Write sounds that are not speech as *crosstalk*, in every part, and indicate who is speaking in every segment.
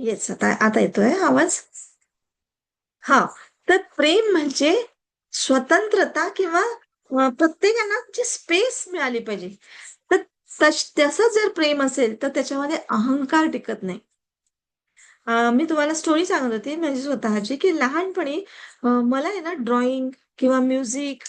Speaker 1: Yes आता आता येतोय आवाज? हा तर प्रेम म्हणजे स्वतंत्रता किंवा प्रत्येकांना प्रत्येकाला जी स्पेस मिळाली पाहिजे. तर तसं जर प्रेम असेल तर त्याच्यामध्ये अहंकार टिकत नाही. मी तुम्हाला स्टोरी सांगत होती म्हणजे स्वतःची की लहानपणी मला आहे ना ड्रॉइंग किंवा म्युझिक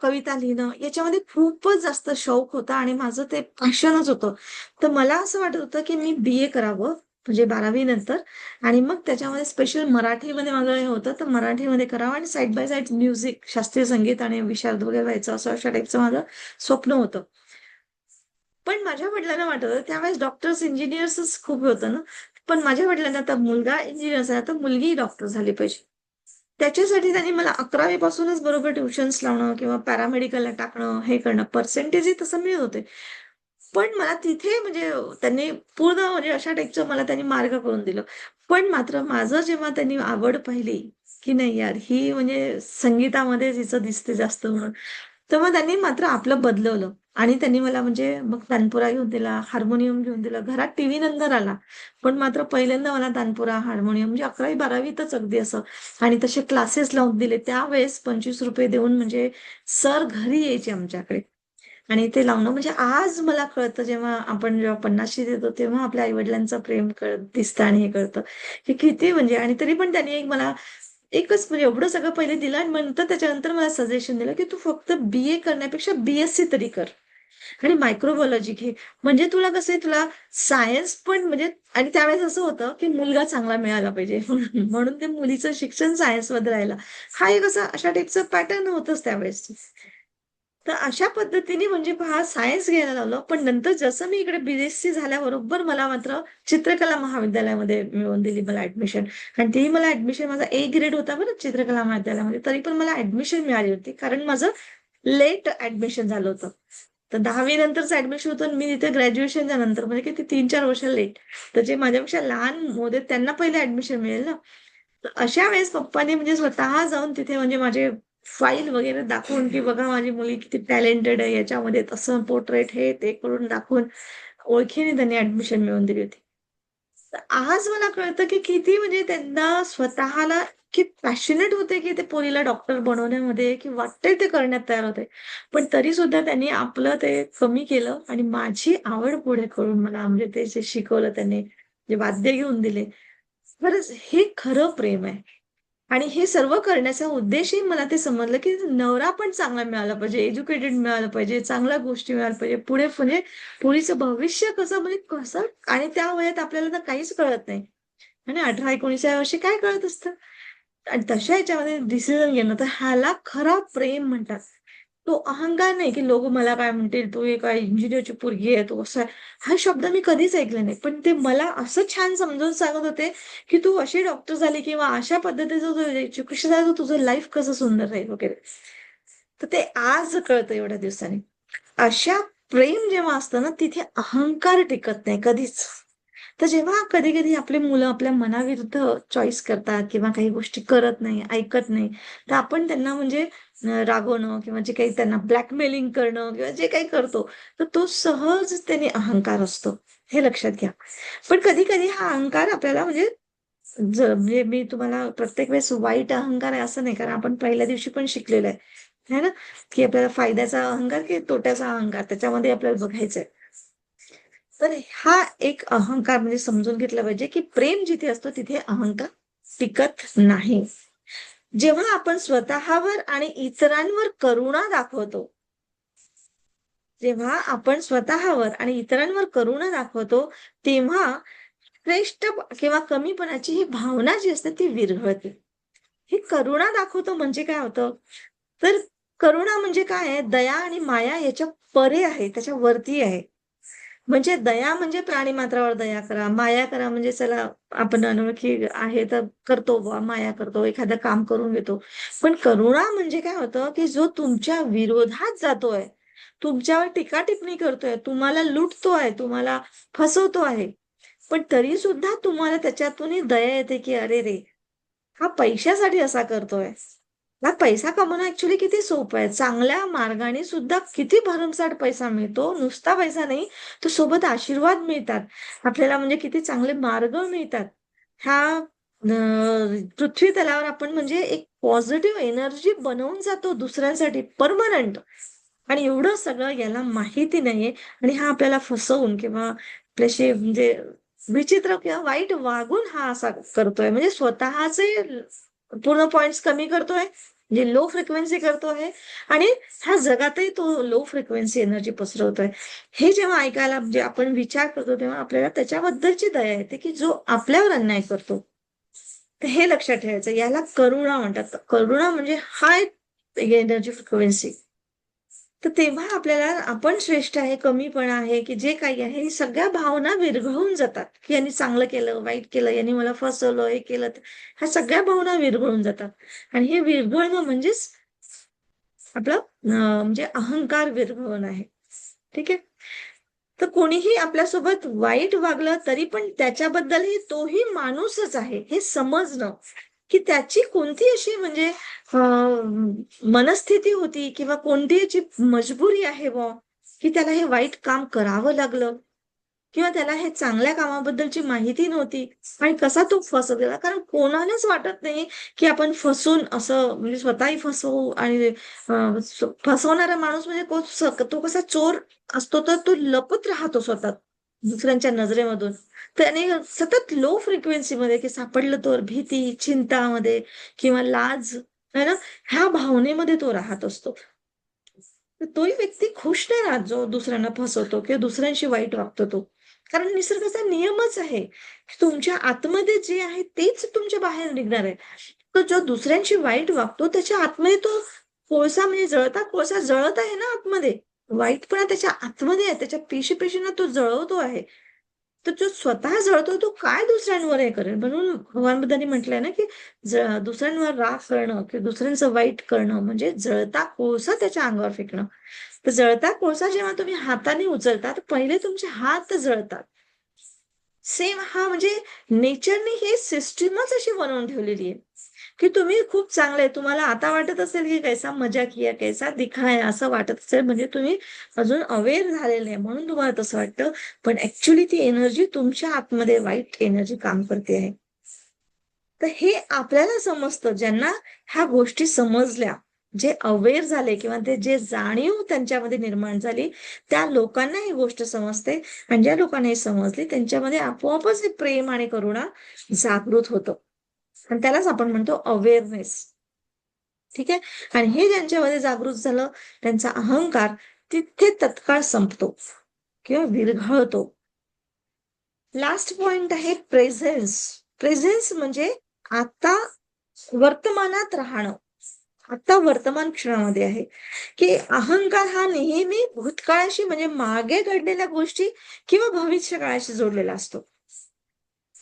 Speaker 1: कविता लिहिणं याच्यामध्ये खूपच जास्त शौक होता आणि माझं ते पॅशनच होतं. तर मला असं वाटत होतं की मी बी ए करावं म्हणजे बारावी नंतर. आणि मग त्याच्यामध्ये स्पेशल मराठीमध्ये माझं हे होतं तर मराठीमध्ये करावं आणि साईड बाय साईड म्युझिक शास्त्रीय संगीत आणि विशारद वगैरे व्हायचं असं अशा टाईपचं माझं स्वप्न होतं. पण माझ्या वडिलांना वाटत होतं त्यावेळेस डॉक्टर्स इंजिनियर्सच खूप होतं ना. पण माझ्या वडिलांना आता मुलगा इंजिनियर झाला तर मुलगी डॉक्टर झाली पाहिजे. त्याच्यासाठी त्यांनी मला अकरावी पासूनच बरोबर ट्युशन्स लावणं किंवा पॅरामेडिकलला टाकणं हे करणं पर्सेंटेजही तसं मिळत होते. पण मला तिथे म्हणजे त्यांनी पूर्ण म्हणजे अशा टाईपचं मला त्यांनी मार्ग करून दिलं. पण मात्र माझं जेव्हा त्यांनी आवड पाहिली की नाही यार ही म्हणजे संगीतामध्ये तिचं दिसते जास्त म्हणून तर मग त्यांनी मात्र आपलं बदलवलं. आणि त्यांनी मला म्हणजे मग तानपुरा घेऊन दिला हार्मोनियम घेऊन दिला. घरात टीव्ही नंतर आला. पण मात्र पहिल्यांदा मला तानपुरा हार्मोनियम म्हणजे अकरावी बारावीतच अगदी असं. आणि तसे क्लासेस लावून दिले. त्यावेळेस पंचवीस रुपये देऊन म्हणजे सर घरी यायचे आमच्याकडे. आणि ते लावणं म्हणजे आज मला कळतं जेव्हा आपण जेव्हा पन्नाशी देतो तेव्हा आपल्या आईवडिलांचं प्रेम कळत दिसतं आणि हे कळतं. की किती म्हणजे आणि तरी पण त्यांनी एक मला एकच म्हणजे एवढं सगळं पहिले दिलं आणि नंतर त्याच्यानंतर मला सजेशन दिलं की तू फक्त बी ए करण्यापेक्षा बीएससी तरी कर. आणि मायक्रोबायोलॉजी घे. म्हणजे तुला कसं आहे तुला सायन्स पण म्हणजे आणि त्यावेळेस असं होतं की मुलगा चांगला मिळाला पाहिजे. *laughs* म्हणून ते मुलीचं शिक्षण सायन्समध्ये राहिलं. हा एक असं अशा टाईपचं पॅटर्न होतच त्यावेळेस. तर अशा पद्धतीने म्हणजे पहा सायन्स घ्यायला लावलं पण नंतर जसं मी इकडे बीएससी झाल्याबरोबर मला मात्र चित्रकला महाविद्यालयामध्ये मिळवून दिली मला ऍडमिशन आणि तेही मला ऍडमिशन माझा ए ग्रेड होता बरं चित्रकला महाविद्यालयामध्ये तरी पण मला ऍडमिशन मिळाली होती. कारण माझं लेट ऍडमिशन झालं होतं. तर दहावी नंतरच ऍडमिशन होतं आणि मी तिथे ग्रॅज्युएशनच्या नंतर म्हणजे किती तीन चार वर्ष लेट तर जे माझ्यापेक्षा लहान होते त्यांना पहिले ऍडमिशन मिळेल ना? तर अशा वेळेस पप्पाने म्हणजे स्वतः जाऊन तिथे म्हणजे माझे फाईल वगैरे दाखवून की बघा माझी मुली किती टॅलेंटेड आहे याच्यामध्ये तसं पोर्ट्रेट हे ते करून दाखवून ओळखीने त्यांनी ऍडमिशन मिळवून दिली होती. तर आज मला कळतं की किती म्हणजे त्यांना स्वतःला की पॅशनेट होते की ते पोरीला डॉक्टर बनवण्यामध्ये की वाटतंय ते करण्यात तयार होते. पण तरी सुद्धा त्यांनी आपलं ते कमी केलं आणि माझी आवड पुढे करून मला म्हणजे ते जे शिकवलं त्यांनी जे वाद्य घेऊन दिले खरंच हे खरं प्रेम आहे. आणि हे सर्व करण्याचा उद्देशही मला ते समजलं की नवरा पण चांगला मिळाला पाहिजे एज्युकेटेड मिळालं पाहिजे चांगल्या गोष्टी मिळाल्या पाहिजे पुढे म्हणजे पुढीचं भविष्य कसं म्हणजे कसं आणि त्या वयात आपल्याला तर काहीच कळत नाही. आणि अठरा एकोणीसाव्या वर्षी काय कळत असतं? आणि तशा याच्यामध्ये डिसिजन घेणं तर ह्याला खरा प्रेम म्हणतात. तो अहंकार नाही की लोक मला काय म्हणतील तू एक इंजिनियरची पोरगी आहे तू असं आहे. हा शब्द मी कधीच ऐकला नाही. पण ते मला असं छान समजावून सांगत होते की तू असे डॉक्टर झाले किंवा अशा पद्धतीचं तू एज्युकेशन झालं तुझं लाईफ कसं सुंदर राहील वगैरे. तर ते आज कळतं एवढ्या दिवसांनी. अशा प्रेम जेव्हा असतं ना तिथे अहंकार टिकत नाही कधीच. तर जेव्हा कधी कधी आपली मुलं आपल्या मनाविरुद्ध चॉईस करतात किंवा काही गोष्टी करत नाही ऐकत नाही तर आपण त्यांना म्हणजे रागवणं किंवा जे काही त्यांना ब्लॅकमेलिंग करणं किंवा जे काही करतो तर तो सहज त्याने अहंकार असतो. हे लक्षात घ्या. पण कधी कधी हा अहंकार आपल्याला म्हणजे म्हणजे मी तुम्हाला प्रत्येक वेळेस वाईट अहंकार आहे असं नाही कारण आपण पहिल्या दिवशी पण शिकलेलं आहे. है ना? की आपल्याला फायद्याचा अहंकार की तोट्याचा अहंकार त्याच्यामध्ये आपल्याला बघायचंय. तर हा एक अहंकार म्हणजे समजून घेतला पाहिजे की प्रेम जिथे असतो तिथे अहंकार टिकत नाही. जेव्हा आपण स्वतःवर आणि इतरांवर करुणा दाखवतो जेव्हा आपण स्वतःवर आणि इतरांवर करुणा दाखवतो तेव्हा श्रेष्ठ किंवा कमीपणाची ही भावना जी असते ती विरघळते. ही करुणा दाखवतो म्हणजे काय होतं? तर करुणा म्हणजे काय आहे? दया आणि माया याच्या परे आहे त्याच्या वरती आहे. म्हणजे दया म्हणजे प्राणी मात्रावर दया करा. माया करा म्हणजे चला आपण अनोळखी आहे तर करतो माया करतो एखादं काम करून घेतो. पण करुणा म्हणजे काय होतं की जो तुमच्या विरोधात जातोय तुमच्यावर टीका टिप्पणी करतोय तुम्हाला लुटतो आहे तुम्हाला फसवतो आहे पण तरी सुद्धा तुम्हाला त्याच्यातूनही दया येते की अरे रे हा पैशासाठी असा करतोय. पैसा कमवणं ऍक्च्युली किती सोपं आहे. चांगल्या मार्गाने सुद्धा किती भरमसाठ पैसा मिळतो नुसता पैसा नाही तर सोबत आशीर्वाद मिळतात. आपल्याला म्हणजे किती चांगले मार्ग मिळतात. ह्या पृथ्वी तलावर आपण म्हणजे एक पॉझिटिव्ह एनर्जी बनवून जातो दुसऱ्यांसाठी परमनंट आणि एवढं सगळं याला माहिती नाहीये. आणि हा आपल्याला फसवून किंवा आपल्याशी म्हणजे विचित्र किंवा वाईट वागून हा असा करतोय. म्हणजे स्वतःचे पूर्ण पॉइंट्स कमी करतोय म्हणजे लो फ्रिक्वेन्सी करतोय आणि ह्या जगातही तो लो फ्रिक्वेन्सी एनर्जी पसरवतोय. हे जेव्हा ऐकायला म्हणजे आपण विचार करतो तेव्हा आपल्याला त्याच्याबद्दलची दया येते की जो आपल्यावर अन्याय करतो. तर हे लक्षात ठेवायचं. याला करुणा म्हणतात. करुणा म्हणजे हाय एनर्जी फ्रिक्वेन्सी तर तेव्हा आपल्याला आपण श्रेष्ठ आहे कमीपणा आहे की जे काही आहे ही सगळ्या भावना विरघळून जातात. की यांनी चांगलं केलं वाईट केलं यांनी मला फसवलं हे केलं ह्या सगळ्या भावना विरघळून जातात. आणि हे विरघळणं म्हणजेच आपलं म्हणजे अहंकार विरघळून आहे. ठीक आहे? तर कोणीही आपल्यासोबत वाईट वागलं तरी पण त्याच्याबद्दलही तोही माणूसच आहे हे समजणं. की त्याची कोणती अशी म्हणजे मनस्थिती होती किंवा कोणती याची मजबुरी आहे व की त्याला हे वाईट काम करावं लागलं? किंवा त्याला हे चांगल्या कामाबद्दलची माहिती नव्हती? आणि कसा तो फसत गेला? कारण कोणालाच वाटत नाही की आपण फसून असं म्हणजे स्वतःही फसवू आणि फसवणारा माणूस म्हणजे तो कसा चोर असतो तर तो लपत राहतो स्वतः दुसऱ्यांच्या नजरेमधून. त्याने सतत लो फ्रिक्वेन्सीमध्ये की सापडलं तर भीती चिंतामध्ये किंवा लाज है ना? ह्या भावनेमध्ये तो राहत असतो. तोही व्यक्ती खुश नाही राहत जो दुसऱ्यांना फसवतो किंवा दुसऱ्यांशी वाईट वागतो तो. कारण निसर्गाचा नियमच आहे. तुमच्या आतमध्ये जे आहे तेच तुमच्या बाहेर निघणार आहे. तो जो दुसऱ्यांशी वाईट वागतो त्याच्या आतमध्ये तो कोळसा म्हणजे जळता कोळसा जळत आहे ना आतमध्ये. वाईटपणा त्याच्या आतमध्ये आहे. त्याच्या पेशी पेशींना तो जळवतो आहे. तर जो स्वतः जळतो तो काय दुसऱ्यांवर हे करेल? म्हणून भगवान बुद्धांनी म्हटलंय ना की दुसऱ्यांवर राग करणं किंवा दुसऱ्यांचं वाईट करणं म्हणजे जळता कोळसा त्याच्या अंगावर फेकणं. तर जळता कोळसा जेव्हा तुम्ही हाताने उचलता तर पहिले तुमचे हात जळतात. सेम हा म्हणजे नेचरने ही सिस्टीमच अशी बनवून ठेवलेली आहे. की तुम्ही खूप चांगले तुम्हाला आता वाटत असेल की कैसा मजा किया कैसा दिखाया असं वाटत असेल. म्हणजे तुम्ही अजून अवेअर झालेले आहे. म्हणून तुम्हाला तसं वाटतं. पण ऍक्च्युली ती एनर्जी तुमच्या आतमध्ये वाईट एनर्जी काम करते आहे. तर हे आपल्याला समजतं. ज्यांना ह्या गोष्टी समजल्या जे अवेअर झाले किंवा ते जे जाणीव त्यांच्यामध्ये निर्माण झाली त्या लोकांना ही गोष्ट समजते. आणि ज्या लोकांना हे समजली त्यांच्यामध्ये आपोआपच हे प्रेम आणि करुणा जागृत होतं. आणि त्यालाच आपण म्हणतो अवेअरनेस ठीक आहे? आणि हे ज्यांच्यामध्ये जागृत झालं त्यांचा अहंकार तिथे तत्काळ संपतो किंवा विरघळतो. लास्ट पॉइंट आहे प्रेझेन्स प्रेझेन्स म्हणजे आता वर्तमानात राहणं. आता वर्तमान क्षणामध्ये आहे. की अहंकार हा नेहमी भूतकाळाशी म्हणजे मागे घडलेल्या गोष्टी किंवा भविष्य काळाशी जोडलेला असतो.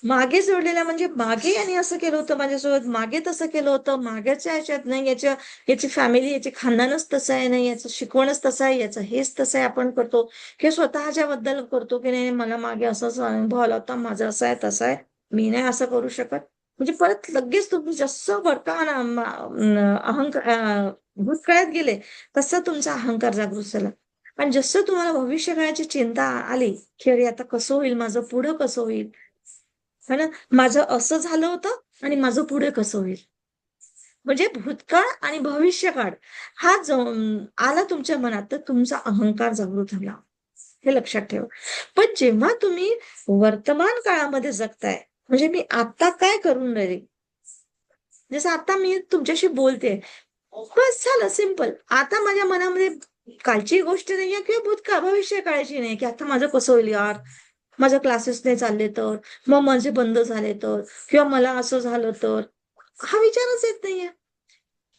Speaker 1: मागे जोडलेल्या म्हणजे मागे यांनी असं केलं होतं माझ्यासोबत मागे तसं केलं होतं मागेच्या याच्यात नाही याच्या याची फॅमिली याचे खानदानच तसं आहे नाही याचं शिकवणच तसं आहे याचं हेच तसं आहे आपण करतो. किंवा स्वतःच्या बद्दल करतो की नाही मला मागे असाच अनुभव आला होता माझं असं आहे तसा आहे मी नाही असं करू शकत. म्हणजे परत लगेच तुम्ही जसं वर्तमान अहंकार भूतकाळात गेले तसं तुमचा अहंकार जागृत झाला. आणि जसं तुम्हाला भविष्यकाळाची चिंता आली की आता कसं होईल माझं पुढं कसं होईल है ना? माझं असं झालं होतं आणि माझं पुढे कसं होईल? म्हणजे भूतकाळ आणि भविष्यकाळ हा आला तुमच्या मनात तर तुमचा अहंकार जागृत झाला. हे लक्षात ठेवा. पण जेव्हा तुम्ही वर्तमान काळामध्ये जगताय म्हणजे मी आता काय करून राहिले? जसं आता मी तुमच्याशी बोलते बस झालं सिंपल. आता माझ्या मनामध्ये कालची गोष्ट नाहीये किंवा भूतकाळ भविष्य काळाची नाही की आता माझं कसं होईल यार? माझ्या क्लासेस नाही चालले तर मग माझे बंद झाले तर किंवा मला असं झालं तर हा विचारच येत नाहीये.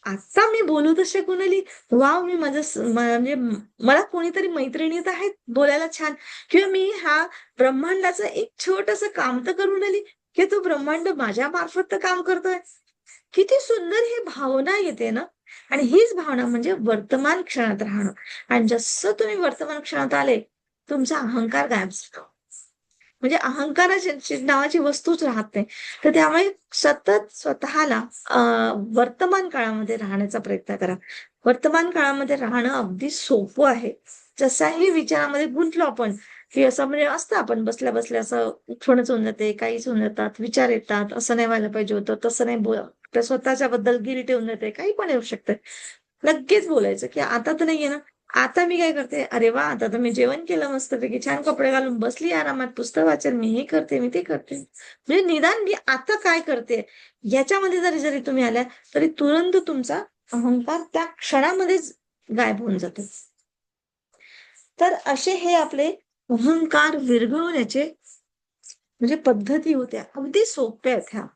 Speaker 1: आता मी बोलू तसे कुणाली वाव मी माझं म्हणजे मला कोणीतरी मैत्रिणीत आहेत बोलायला छान. किंवा मी हा ब्रह्मांडाचं एक छोटस काम तर करून आली की तो ब्रह्मांड माझ्या मार्फत तर काम करतोय. किती सुंदर ही भावना येते ना. आणि हीच भावना म्हणजे वर्तमान क्षणात राहणं. आणि जसं तुम्ही वर्तमान क्षणात आले तुमचा अहंकार गायब झाला. म्हणजे अहंकाराची नावाची वस्तूच राहत नाही. तर त्यामुळे सतत स्वतःला वर्तमान काळामध्ये राहण्याचा प्रयत्न करा. वर्तमान काळामध्ये राहणं अगदी सोपं आहे. जसाही विचारामध्ये गुंतलो आपण की असं म्हणजे असतं आपण बसल्या बसल्या असं उठवणच होऊन जाते काहीच होऊन जातात विचार येतात असं नाही व्हायला पाहिजे होतं तसं नाही बोल. स्वतःच्या बद्दल गिरी ठेवून जाते काही पण येऊ शकतं. लगेच बोलायचं की आता तर नाहीये ना. आता मी काय करते? अरे वा आता तर मी जेवण केलं मस्तपैकी. छान कपडे घालून बसली आरामात पुस्तक वाचन मी हे करते मी ते करते. म्हणजे निदान मी आता काय करते? याच्यामध्ये जरी जरी तुम्ही आल्या तरी तुरंत तुमचा अहंकार त्या क्षणामध्येच गायब होऊन जातो. तर असे हे आपले अहंकार विरघळवण्याचे म्हणजे पद्धती होत्या. अगदी सोप्या आहेत ह्या.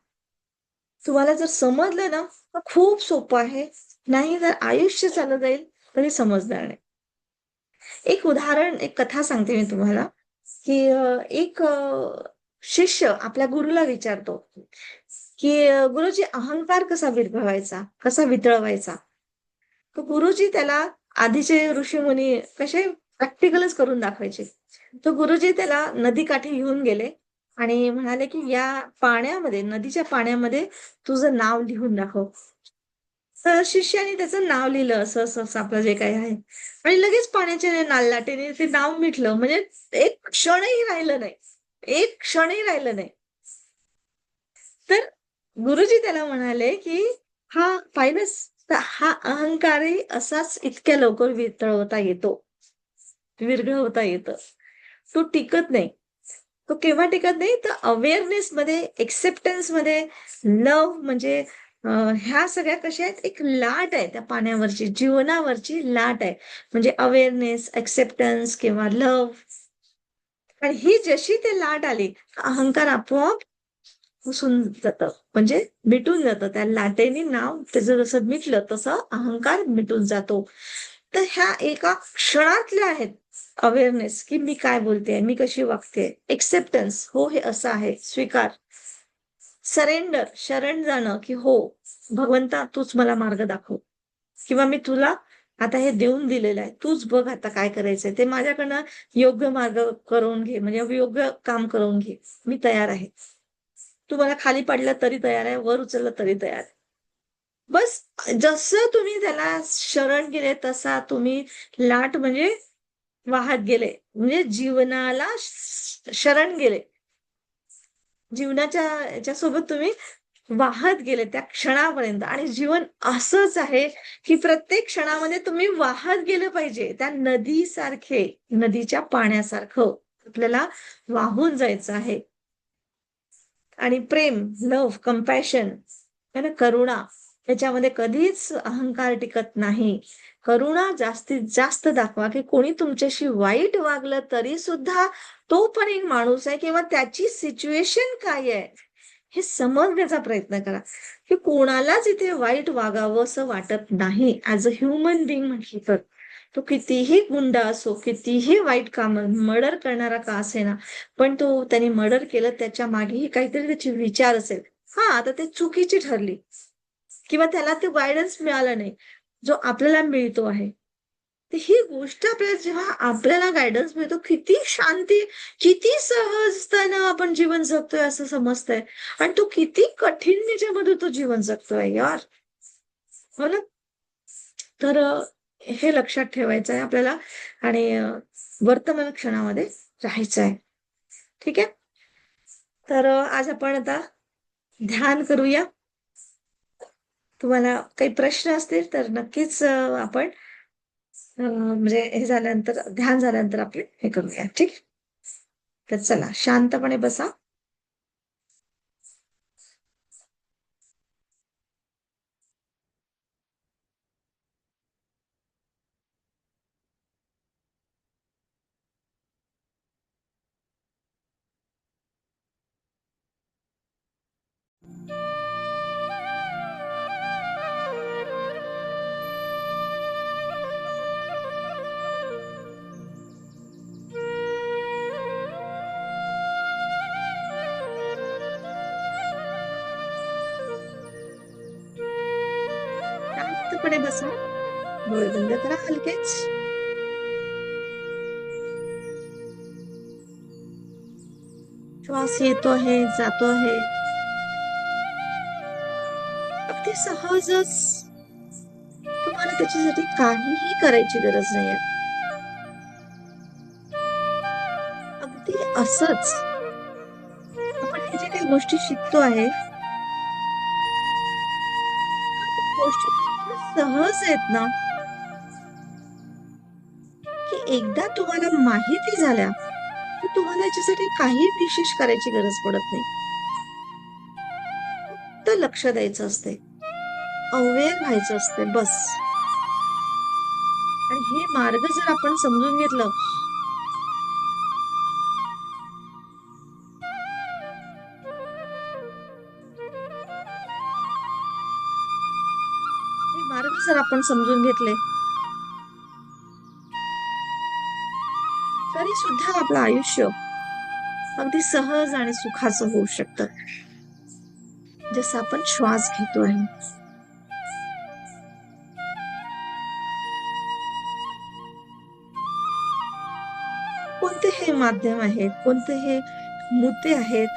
Speaker 1: तुम्हाला जर समजलं ना खूप सोपं आहे. नाही जर आयुष्य चालत जाईल तरी समजणार नाही. एक उदाहरण एक कथा सांगते मी तुम्हाला. की एक शिष्य आपल्या गुरुला विचारतो की गुरुजी अहंकार कसा विरभवायचा कसा वितळवायचा? तर गुरुजी त्याला आधीचे ऋषी मुनी कसे प्रॅक्टिकलच करून दाखवायचे. तर गुरुजी त्याला नदीकाठी घेऊन गेले आणि म्हणाले की या पाण्यामध्ये नदीच्या पाण्यामध्ये तुझं नाव लिहून दाखव. शिष्याने त्याचं नाव लिहिलं असं असं असं आपलं जे काही आहे. आणि लगेच पाण्याच्या नाललाटेने ते नाव मिटलं म्हणजे एक क्षणही राहिलं नाही. एक क्षणही राहिलं नाही. तर गुरुजी त्याला म्हणाले की हा पाहिलंच हा अहंकारही असाच इतक्या लवकर वितळवता येतो. विरघळवता येतं. तो टिकत नाही. तो केव्हा टिकत नाही? तर अवेअरनेस मध्ये एक्सेप्टन्समध्ये लव म्हणजे ह्या सगळ्या कशा आहेत? एक लाट आहे त्या पाण्यावरची जीवनावरची लाट आहे. म्हणजे अवेअरनेस एक्सेप्टन्स किंवा लव्ह आणि ही जशी ते लाट आली अहंकार आपोआप पुसून जात. म्हणजे मिटून जातं. त्या लाटेने नाव त्याचं जसं मिटलं तसं अहंकार मिटून जातो. तर ह्या एका क्षणातल्या आहेत अवेअरनेस की मी काय बोलते मी कशी वागते एक्सेप्टन्स हो हे असं आहे. स्वीकार. सरेंडर शरण जाणं की हो भगवंता तूच मला मार्ग दाखव. किंवा मी तुला आता हे देऊन दिलेलं आहे तूच बघ आता काय करायचंय. ते माझ्याकडनं योग्य मार्ग करून घे म्हणजे योग्य काम करून घे. मी तयार आहे. तू मला खाली पडलं तरी तयार आहे वर उचललं तरी तयार आहे. बस जसं तुम्ही त्याला शरण गेले तसा तुम्ही लाट म्हणजे वाहत गेले. म्हणजे जीवनाला शरण गेले. जीवनाच्या याच्यासोबत तुम्ही वाहत गेले त्या क्षणापर्यंत. आणि जीवन असंच आहे की प्रत्येक क्षणामध्ये तुम्ही वाहत गेलं पाहिजे. त्या नदीसारखे नदीच्या पाण्यासारखं आपल्याला वाहून जायचं आहे. आणि प्रेम लव्ह कम्पॅशन करुणा त्याच्यामध्ये कधीच अहंकार टिकत नाही. करुणा जास्तीत जास्त दाखवा की कोणी तुमच्याशी वाईट वागलं तरी सुद्धा तो पण एक माणूस आहे किंवा त्याची सिच्युएशन काय आहे? हे समजण्याचा प्रयत्न करा. की कोणालाच इथे वाईट वागावं असं वाटत नाही. ऍज अ ह्युमन बिंग म्हटलं तर. तो कितीही गुंड असो कितीही वाईट काम मर्डर करणारा का असे ना पण तो त्याने मर्डर केलं त्याच्या मागेही काहीतरी त्याची विचार असेल. हा आता ते चुकीची ठरली. किंवा त्याला ते गायडन्स मिळालं नाही. जो आपल्याला मिळतो आहे. ही गोष्ट आपल्याला जेव्हा आपल्याला गायडन्स मिळतो किती शांती किती सहजतेनं आपण जीवन जगतोय असं समजतंय. आणि तो किती कठीण याच्यामध्ये तो जीवन जगतोय यार. हो ना? तर हे लक्षात ठेवायचं आहे आपल्याला आणि वर्तमान क्षणामध्ये राहायचं आहे ठीक आहे? तर आज आपण आता ध्यान करूया. तुम्हाला काही प्रश्न असतील तर नक्कीच आपण म्हणजे हे झाल्यानंतर ध्यान झाल्यानंतर आपले हे करूया. ठीक? तर चला शांतपणे बसा. श्वास येतो आहे जातो आहे. अगदी सहजच तुम्हाला त्याच्यासाठी काहीही करायची गरज नाहीये. अगदी असच आपण हे जे काही गोष्टी शिकतो आहे सहज आहेत ना की एकदा तुम्हाला माहिती झाल्या तुम्हाला याच्यासाठी काही विशेष करायची गरज पडत नाही. फक्त लक्ष द्यायचं असते अवेअर व्हायचं असते बस. आणि हे मार्ग जर आपण समजून घेतलं हे मार्ग जर आपण समजून घेतले आयुष्य अगदी सहज आणि सुखाचं होऊ शकतं. जसं आपण श्वास घेतो आहे. कोणते हे माध्यम आहेत कोणते हे मुद्दे आहेत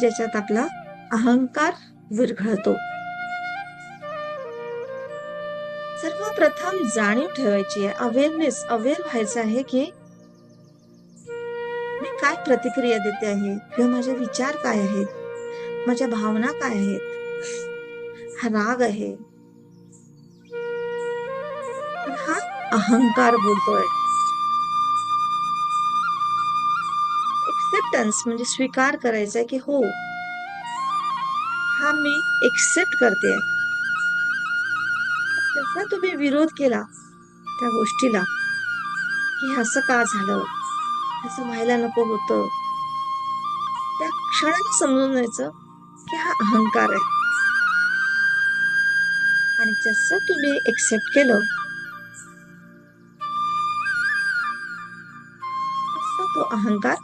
Speaker 1: ज्याच्यात आपला अहंकार विरघळतो. सर्वप्रथम जाणीव ठेवायची आहे. अवेअरनेस अवेअर व्हायचं आहे की काय प्रतिक्रिया देते आहे? किंवा माझे विचार काय आहेत? माझ्या भावना काय आहेत? हा राग आहे. हा अहंकार बोलतोय. एक्सेप्टन्स म्हणजे स्वीकार करायचा आहे की हो. हा मी एक्सेप्ट करते जसा तुम्ही विरोध केला त्या गोष्टीला की असं का झालं? असं व्हायला नको होतं. त्या क्षणाने समजून जायचं की हा अहंकार आहे. आणि जसं तुम्ही एक्सेप्ट केलं तसा तो अहंकार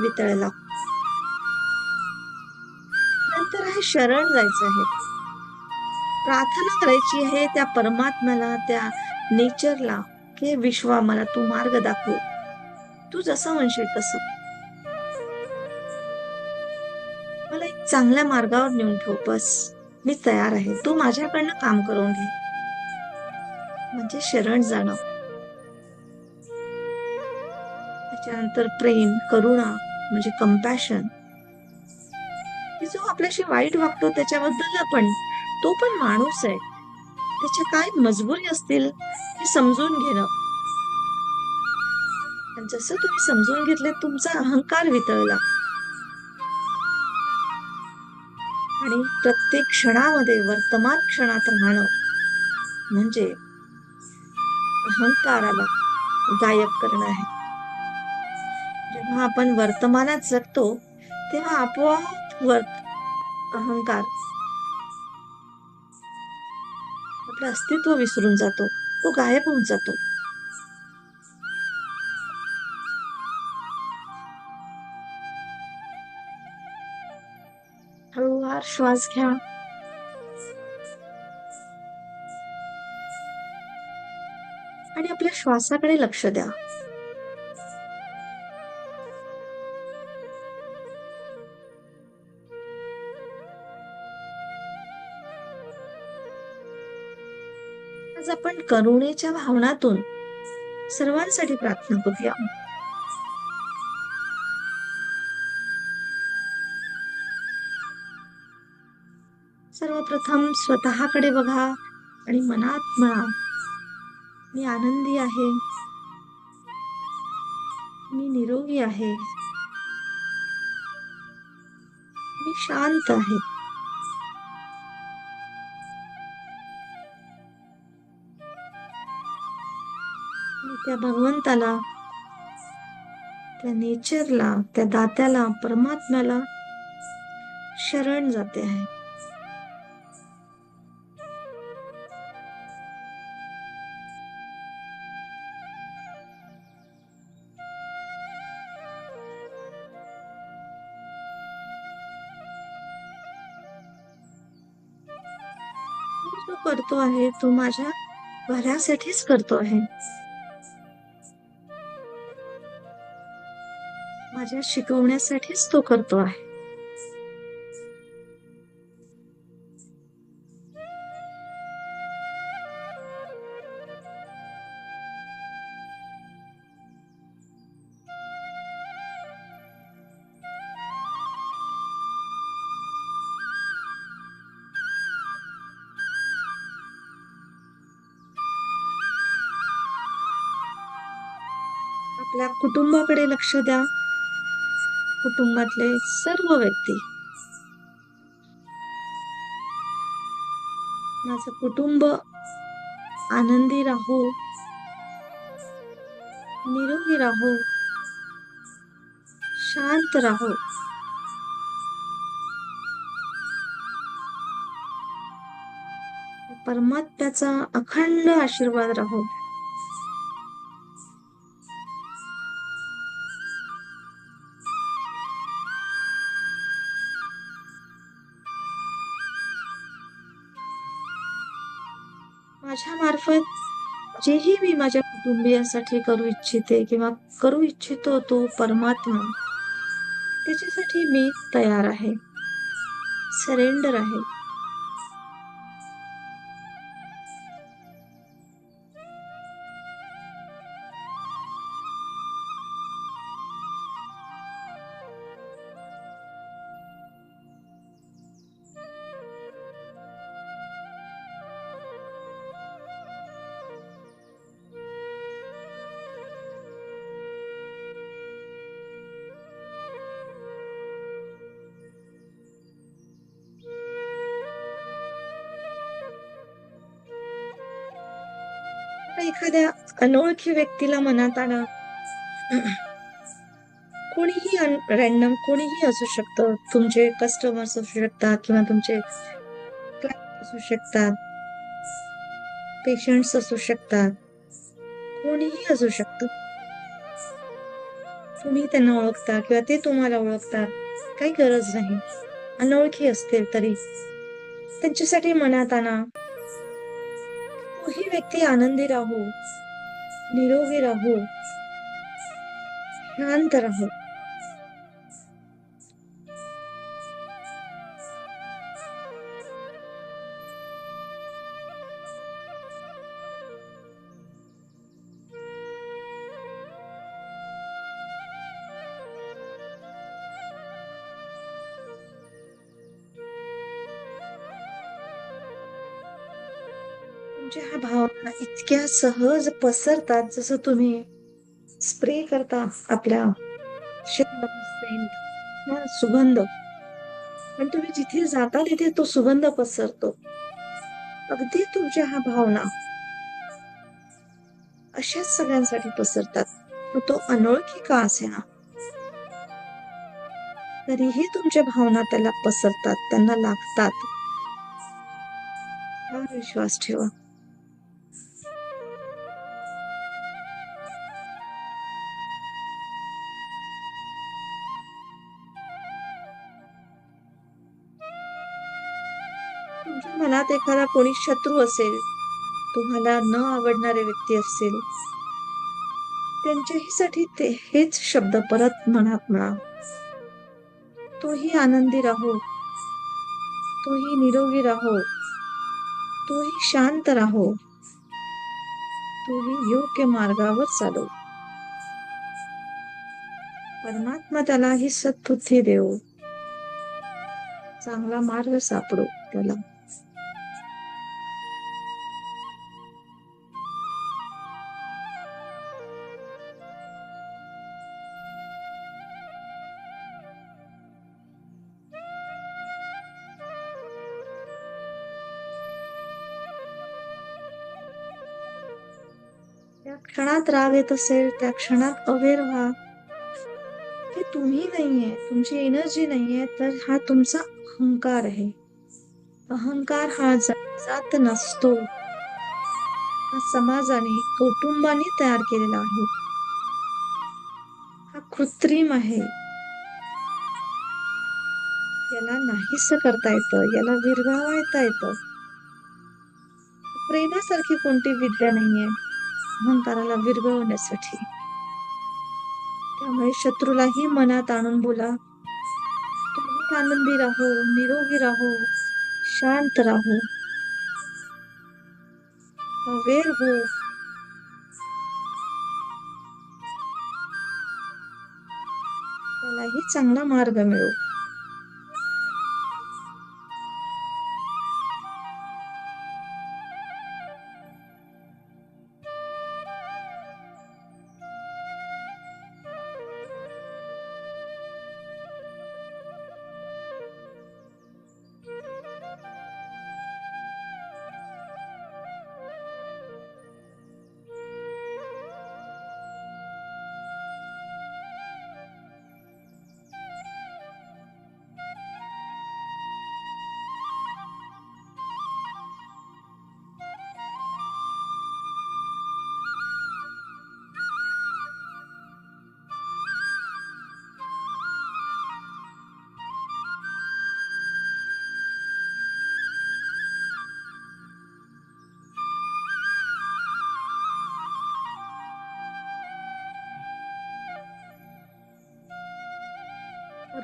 Speaker 1: वितळला. नंतर हे शरण जायचं आहे. प्रार्थना करायची आहे त्या परमात्म्याला त्या नेचरला की विश्वा मला तू मार्ग दाखव. तू जसं म्हणशील तसं. मला एक चांगल्या मार्गावर नेऊन ठेव बस. मी तयार आहे. तू माझ्याकडनं काम करून घे. म्हणजे शरण जाणं. त्याच्यानंतर प्रेम करुणा म्हणजे कंपॅशन जो आपल्याशी वाईट वागतो त्याच्याबद्दल आपण तो पण माणूस आहे. त्याच्या काय मजबुरी असतील हे समजून घेणं. पण जसं तुम्ही समजून घेतले तुमचा अहंकार वितळला. आणि प्रत्येक क्षणामध्ये वर्तमान क्षणात राहणं म्हणजे अहंकाराला गायब करणं आहे. जेव्हा आपण वर्तमानात जगतो तेव्हा आपोआप वर्त अहंकार आपलं अस्तित्व विसरून जातो तो गायब होऊन जातो. श्वास घ्या. आणि आपल्या श्वासाकडे लक्ष द्या. आज आपण करुणेच्या भावनातून सर्वांसाठी प्रार्थना करूया. सर्वप्रथम स्वतःकडे बघा आणि मनात म्हणा मी आनंदी आहे. मी निरोगी आहे. मी शांत आहे. त्या भगवंताला त्या नेचरला त्या दात्याला परमात्म्याला शरण जाते आहे. आहे तो माझ्या भल्यासाठीच करतो आहे. माझ्या शिकवण्यासाठीच तो करतो आहे. आपल्या कुटुंबाकडे लक्ष द्या. कुटुंबातले सर्व व्यक्ती. माझं कुटुंब आनंदी राहो. निरोगी राहो. शांत राहो. परमात्म्याचा अखंड आशीर्वाद राहो. जेही मी माझ्या कुटुंबियांसाठी करू इच्छिते किंवा करू इच्छितो तो परमात्मा त्याच्यासाठी मी तयार आहे. सरेंडर आहे. अनोळखी व्यक्तीला मनात आणा. *clears throat* कोणीही रॅन्डम कोणीही असू शकतं. तुमचे कस्टमर्स असू शकतात किंवा तुमचे असू शकतात. पेशंट्स असू शकतात. कोणीही असू शकतं. तुम्ही त्यांना ओळखता किंवा ते तुम्हाला ओळखतात. काही गरज नाही. अनोळखी असतील तरी. त्यांच्यासाठी मनात आणा. तोही व्यक्ती आनंदी राहू. निरोगी राहू. शांत राहू. इतक्या सहज पसरतात जसं तुम्ही स्प्रे करता आपल्या सेंट सुगंध. पण तुम्ही जिथे जाता तिथे तो सुगंध पसरतो. अगदी तुमच्या हा भावना अशाच सगळ्यांसाठी पसरतात. मग तो अनोळखी का असेना? तरीही तुमच्या भावना त्याला पसरतात त्यांना लागतात. हा विश्वास ठेवा. तुमच्या एखादा कोणी शत्रू असेल तुम्हाला न आवडणारे व्यक्ती असतील. त्यांच्याहीसाठी ते हेच शब्द परत मनात म्हणा तोही आनंदी राहो. तोही निरोगी राहो. तोही शांत राहो. तोही योग्य मार्गावर चालो. परमात्मा त्याला ही सद्बुद्धी देऊ चांगला मार्ग सापडो त्याला. क्षणात राग येत असेल त्या क्षणात अवेअर व्हा. हे तुम्ही नाहीये तुमची एनर्जी नाहीये तर हा तुमचा अहंकार आहे. अहंकार हा जात नसतो. हा समाजाने कौटुंबाने तयार केलेला आहे. हा कृत्रिम आहे. याला नाहीस करता येतं याला विरघळता येतं. प्रेमासारखी कोणती विद्या नाहीये. अहंकाराला विरघळवण्यासाठी त्यामुळे शत्रूलाही मनात आणून बोला. तुम्ही आनंदी राहो निरोगी राहो शांत राहो. अवेर हो. त्यालाही चांगला मार्ग मिळो.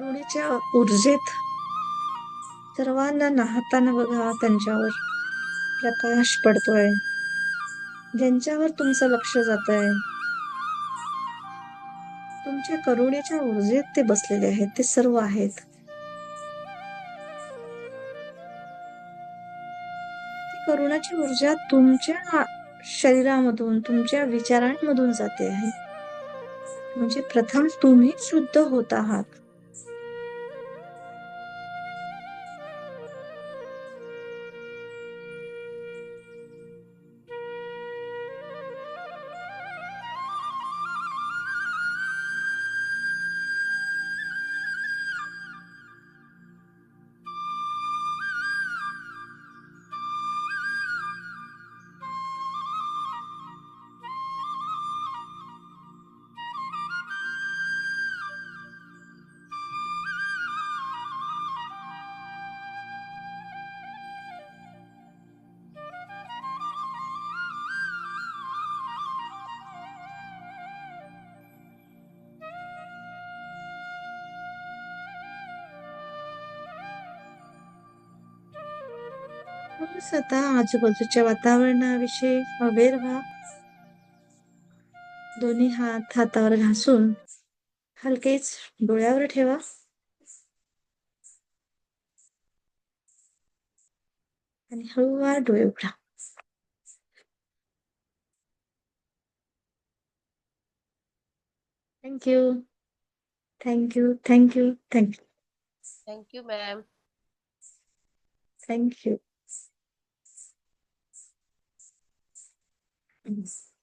Speaker 1: करुणेच्या ऊर्जेत सर्वांना नाहताना बघा त्यांच्यावर प्रकाश पडतोय. ज्यांच्यावर तुमचं लक्ष जात आहे तुमच्या करुणेच्या ऊर्जेत ते बसलेले आहेत ते सर्व आहेत. करुणाची ऊर्जा तुमच्या शरीरामधून तुमच्या विचारांमधून जाते आहे. म्हणजे प्रथम तुम्ही शुद्ध होत आहात. बस आता आजूबाजूच्या वातावरणाविषयी अवेर व्हा दोन्ही हात हातावर घासून हलकेच डोळ्यावर ठेवा. आणि हळूवार डोळे उघडा. Thank you thank you thank you thank you
Speaker 2: Thank you, ma'am.
Speaker 1: Thank you